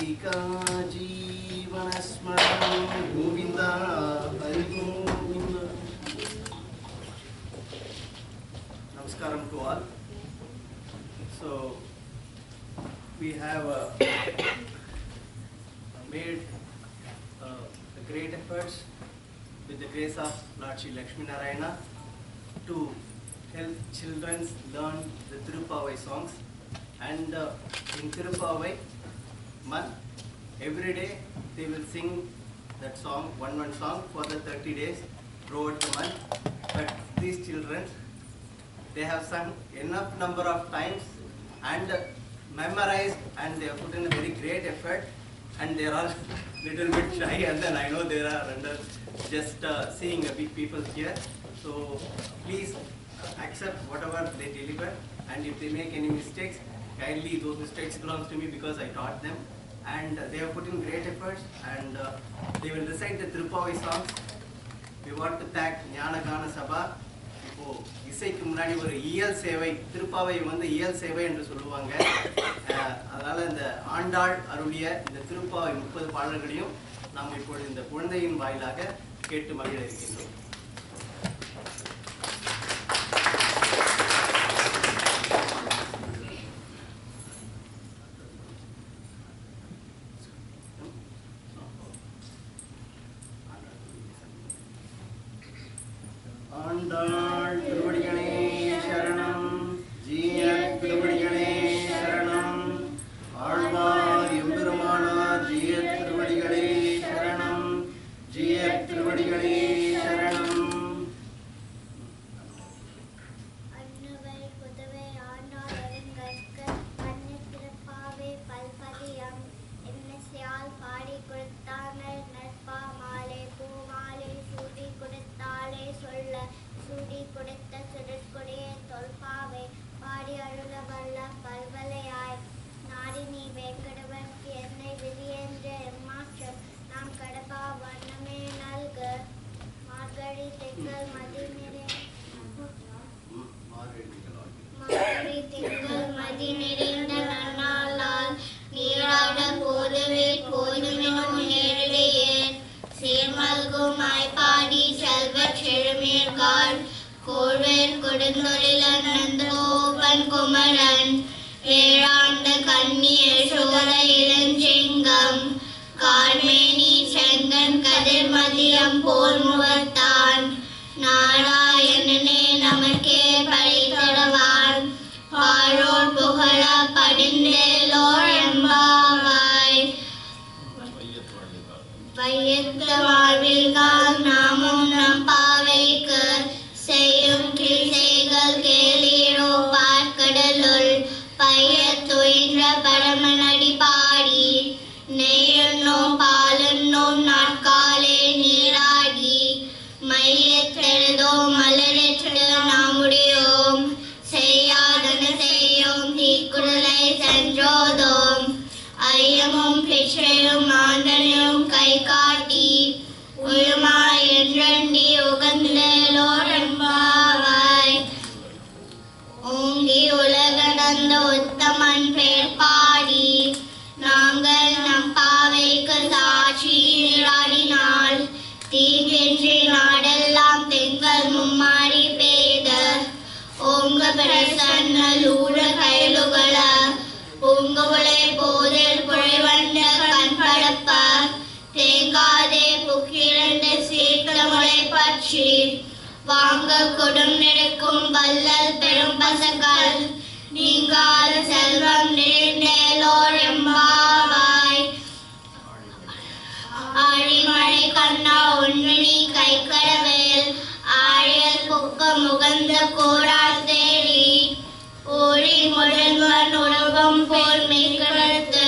Gopika जीवनस्मरणं Govind Hari Govind Namaskaram to all. So, we have uh, made uh, great efforts with the grace of Lord Shri Lakshmi Narayana to help children learn the Tirupavai songs. And uh, in Tirupavai month, every day they will sing that song, one one song for the 30 days throughout the month. But these children, they have sung enough number of times and memorized and they have put in a very great effort and they are all little bit shy and then I know they are under just uh, seeing a big people here. So please accept whatever they deliver and if they make any mistakes, kindly those mistakes belongs to me because I taught them and they have put in great efforts and uh, they will recite the Tirupavai songs. We want to thank ஞான சபா இப்போ இசைக்கு முன்னாடி ஒரு இயல் சேவை திருப்பாவை வந்து இயல் சேவை என்று சொல்லுவாங்க அதனால இந்த ஆண்டாள் அருளிய இந்த திருப்பாவை முப்பது பாடல்களையும் நாம் இப்பொழுது இந்த குழந்தையின் வாயிலாக கேட்டு மகிழ இருக்கின்றோம் Por estas horas, por el tolpado. கொடுந்தொழில Nandagopan Kumaran. ஏழாண்ட கண்ணிய சோழ இளஞ்செங்கம். கார்மேனி செங்கன் கதிர்மதியம் போல் முகத்தான். நாராயணனே நமக்கே பழித்தடவான் மையத்தெழுதோம் மலரற்று நாமுடையோம் வாங்க கொடும் நெடுக்கும் வல்லல் பெரும் பசங்கள். நீங்கள் செல்வம் நிறைந்தேலோர் எம்பாவாய். ஆழிமழை கண்ணா உண்மணி கை கடவேல் ஆழியல் புக்க முகந்த கோரால் தேடி. ஓடி முதல்வன் உலகம் போல் மேற்கடத்து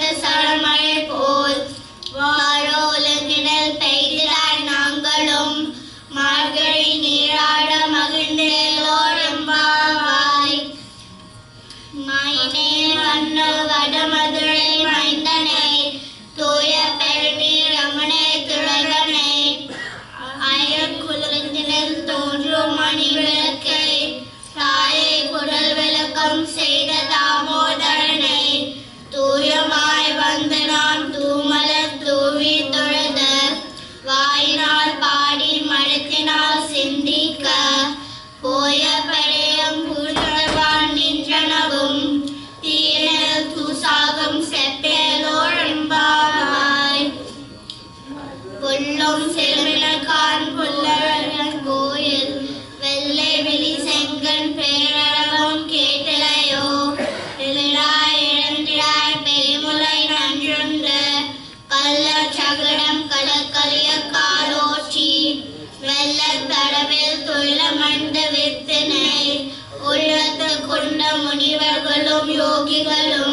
the sun. Okay.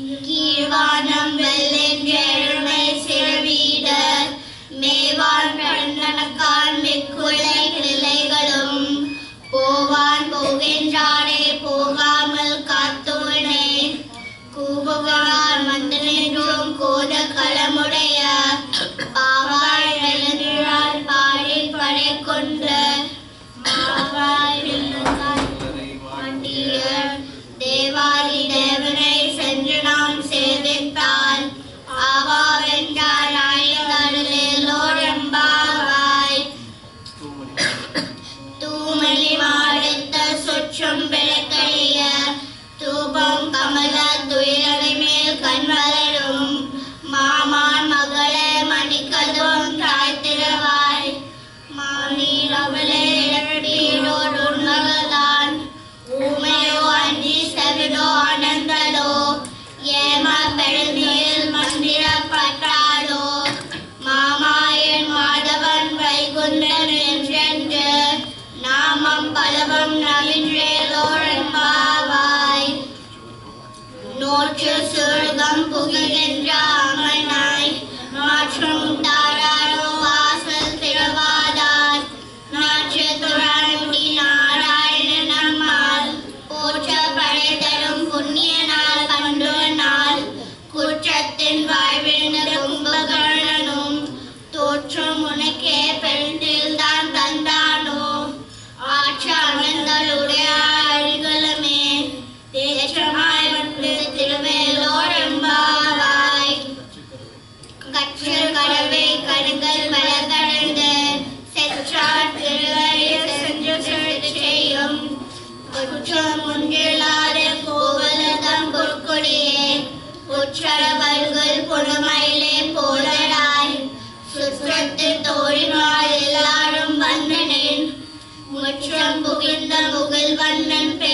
Si yo quiero. श्रम्भुकिंद मुगिल वन्नन पे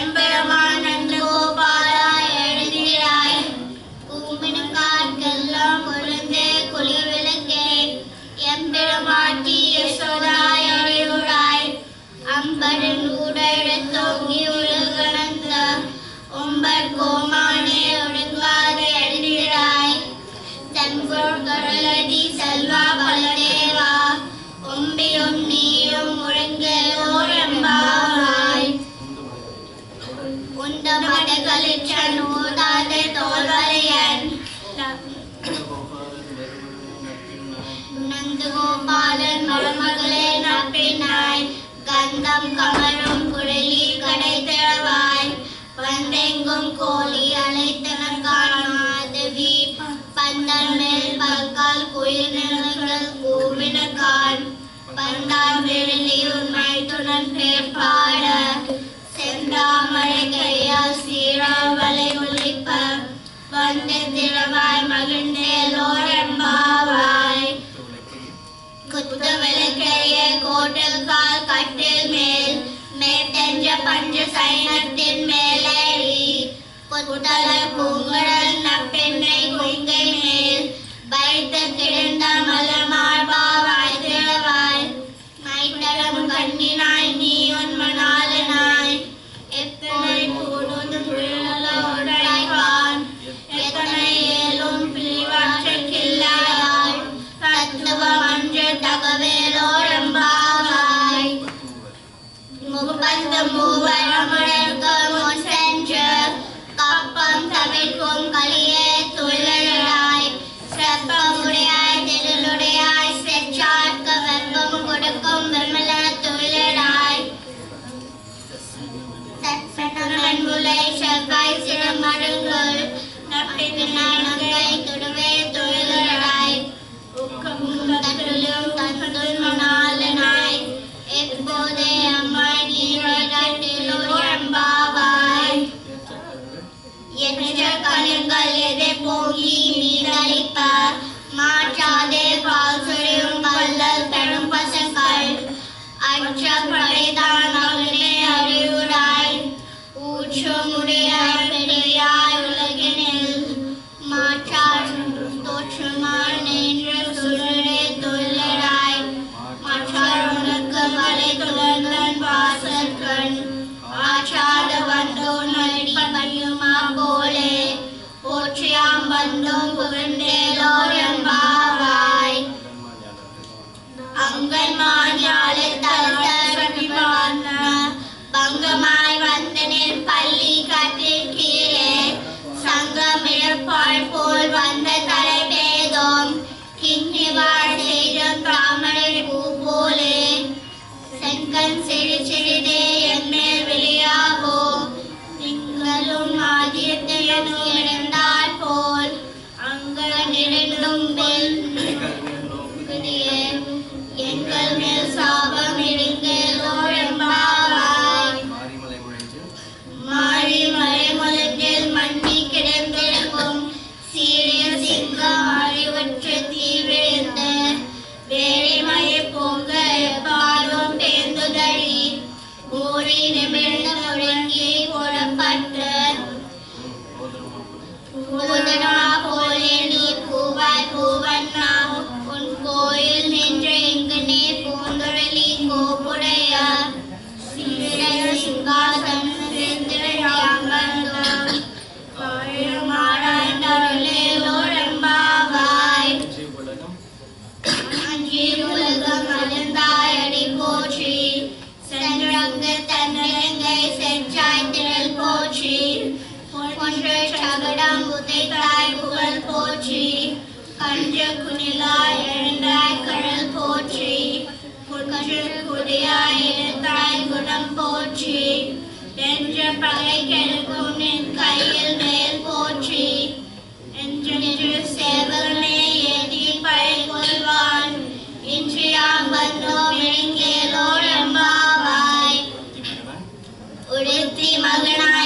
remember கமலம் கமழும் குழலில் கடை தளவாய் வந்தெங்கும் கோழி அழைத்தனர் காணாதவி பந்தன் மேல் பக்கால் குயில் நிலங்கள் மகிழ்ந்த புதவல் கிளைய கோட்டில் கால் கட்டில் மேல் மேற்கென்ற பஞ்ச சைனத்தின் மேலேறி புதல பூங்குழல் நப்பெண்ணை குயிக்க 40 பகை கெடுக்கும் நின் கையில் மேல் போற்றி என்றென்று சேவலனை ஏதி பழை கொள்வான் இன்றியாம் வந்தோம் எங்கேலோடம்பாவாய் உடுத்தி மகனாய்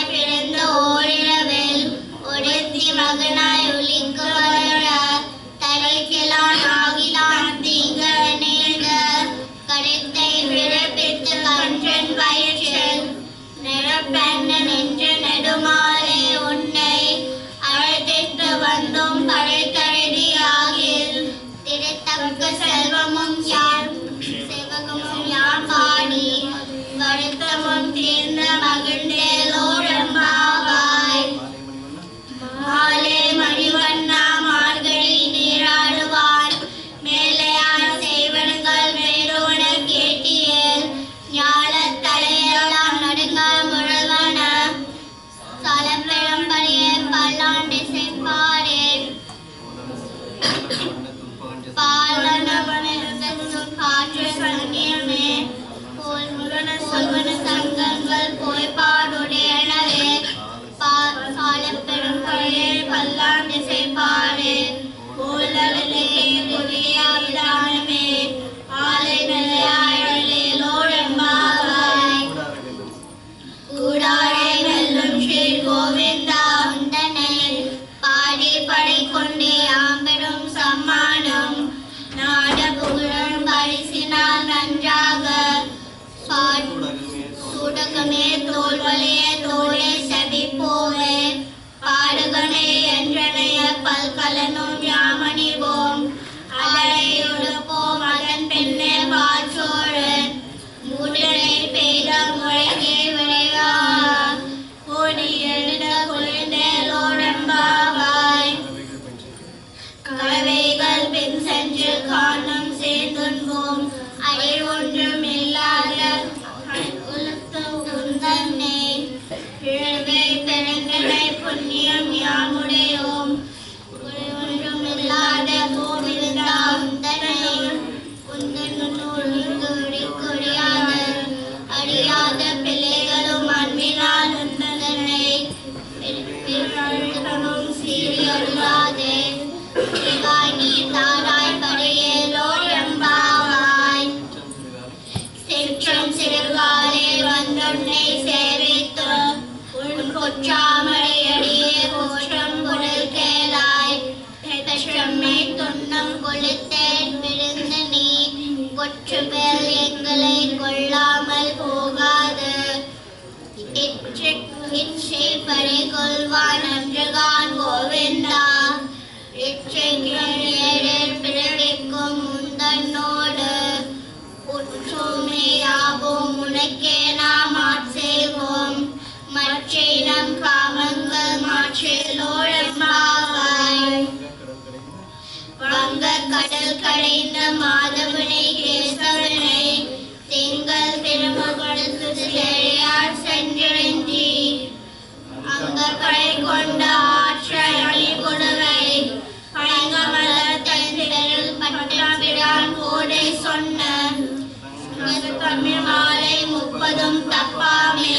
மாதவனை கேசவனை திங்கள் திருமகள் சுதிலையார் சென்றடைந்தி அங்கப்படை கொண்ட ஆற்றல் அழிகுணவை பழங்கமலர் தந்திரல் பட்டாம்பிடான் கோடை சொன்ன. தமிழ் மாலை முப்பதும் தப்பாமே.